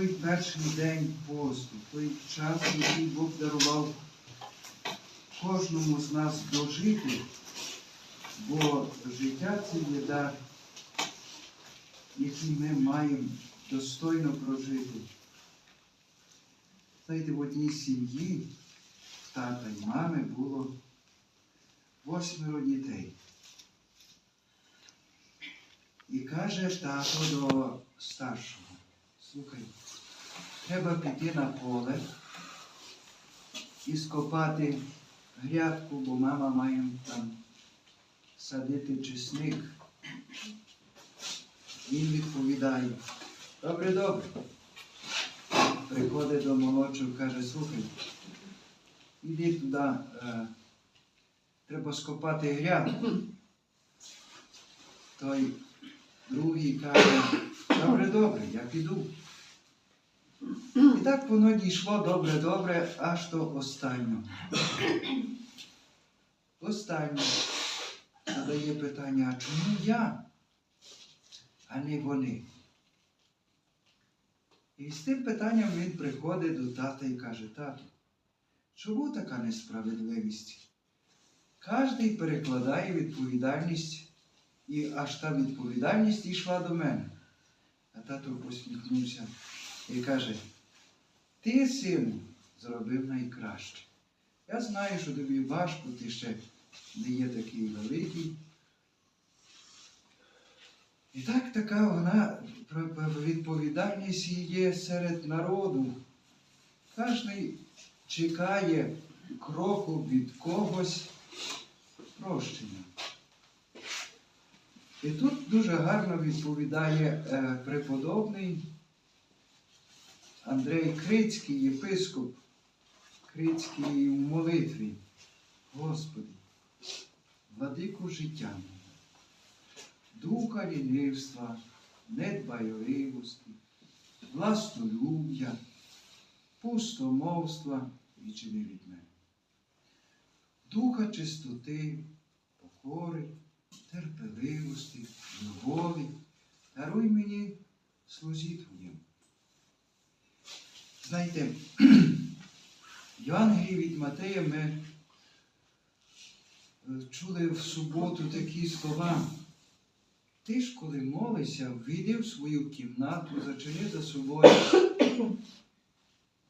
той перший день посту, той час, який Бог дарував кожному з нас дожити, бо життя це є дар, який ми маємо достойно прожити. Знаєте, в одній сім'ї тата і мами було восьмеро дітей. І каже тато до старшого, слухай, треба піти на поле і скопати грядку, бо мама має там садити чесник. Він відповідає, добре, добре. Приходить до молодшого, каже, слухай, іди туди, е, треба скопати грядку. Той другий каже, добре, добре, я піду. І так воно дійшло добре, добре, аж до останнього. Останнє задає питання, а чому я, а не вони? І з тим питанням він приходить до тата і каже, тату, чому така несправедливість? Кожний перекладає відповідальність, і аж та відповідальність йшла до мене. А тато посміхнувся і каже, ти, сину, зробив найкраще. Я знаю, що тобі важко, ти ще не є такий великий. І так така вона відповідальність є серед народу. Кожний чекає кроку від когось прощення. І тут дуже гарно відповідає е, преподобний Андрей Крицький, єпископ Крицький в молитві. Господи, владику життя духа лінивства, недбайливості, властолюб'я, пустомовства відчини від мене. Духа чистоти, покори, терпеливості, любові, даруй мені слузі Твоєму. Знаєте, Євангелії від Матея ми е, чули в суботу такі слова. Ти ж, коли молишся, війди в свою кімнату, зачини за собою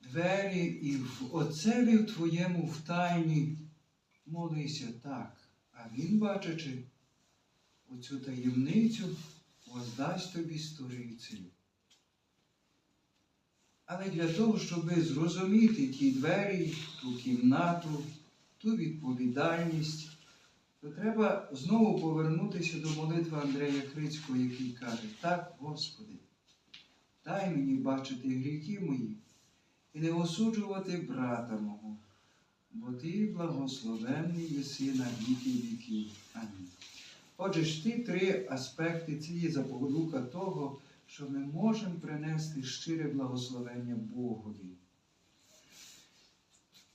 двері і в отцеві в твоєму в тайні молися так. А він, бачачи оцю таємницю, воздасть тобі сторицею. Але для того, щоб зрозуміти ті двері, ту кімнату, ту відповідальність, то треба знову повернутися до молитви Андрея Крицького, який каже, так, Господи, дай мені бачити гріхи мої і не осуджувати брата мого, бо ти благословенний єси на віки віків. Амінь. Отже ж ті три аспекти цієї заповедука того, що ми можемо принести щире благословення Богові.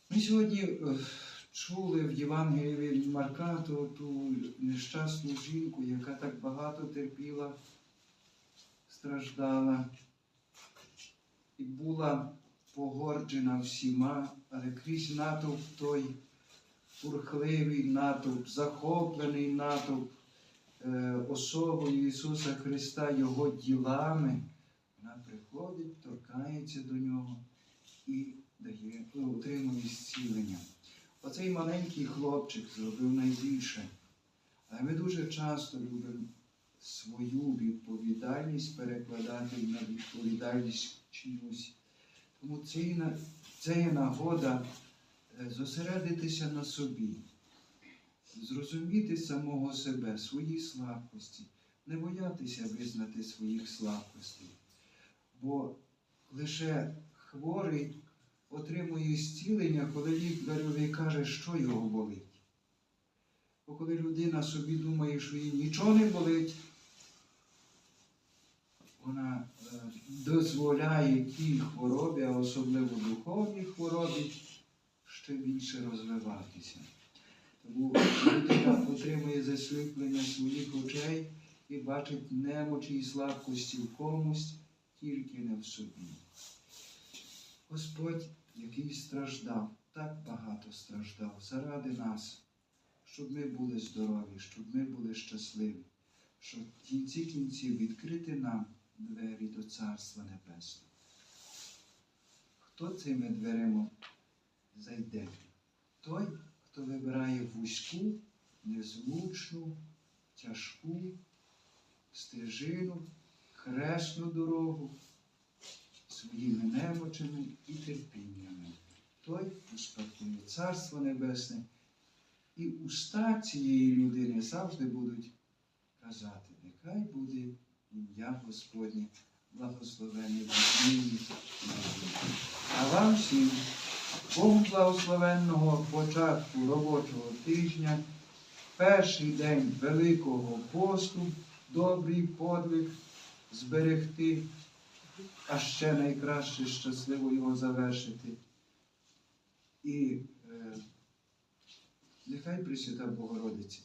Ми сьогодні е, чули в Євангелії від Марка ту, ту нещасну жінку, яка так багато терпіла, страждала і була погорджена всіма, але крізь натовп той бурхливий натовп, захоплений натовп особою Ісуса Христа, Його ділами, вона приходить, торкається до нього і дає, ну, отримує зцілення. Оцей маленький хлопчик зробив найбільше. Але ми дуже часто любимо свою відповідальність перекладати на відповідальність чиюсь. Тому це, є на- це є нагода е, зосередитися на собі, зрозуміти самого себе, свої слабкості, не боятися визнати своїх слабкостей. Бо лише хворий отримує зцілення, коли лікареві каже, що його болить. Бо коли людина собі думає, що їй нічого не болить, вона е, дозволяє тій хворобі, а особливо духовній хворобі, ще більше розвиватися. Тому людина отримує засліплення своїх очей і бачить немочі і слабкості в комусь, тільки не в собі. Господь, який страждав, так багато страждав заради нас, щоб ми були здорові, щоб ми були щасливі, щоб в кінці кінців відкрити нам двері до Царства Небесного. Хто цими дверима зайде? Той, вузьку, незручну, тяжку стежину, хресну дорогу своїми немочами і терпіннями. Той успадкує Царство Небесне, і уста цієї людини завжди будуть казати, нехай буде ім'я Господнє, благословене в нині. А вам всім Богу благословенного початку робочого тижня, перший день Великого посту, добрий подвиг зберегти, а ще найкраще щасливо його завершити. І е, нехай Пресвята Богородиця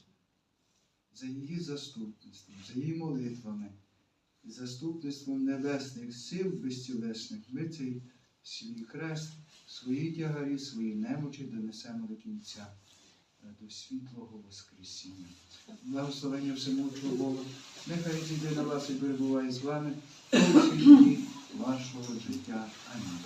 за її заступництвом, за її молитвами, і заступництвом небесних сил безцілесних ми цей свій хрест, свої тягарі, свої немочі донесемо до кінця, е, до світлого Воскресіння. Благословення всемучого Бога, нехай зійде на вас і перебуває з вами у дні вашого життя. Амінь.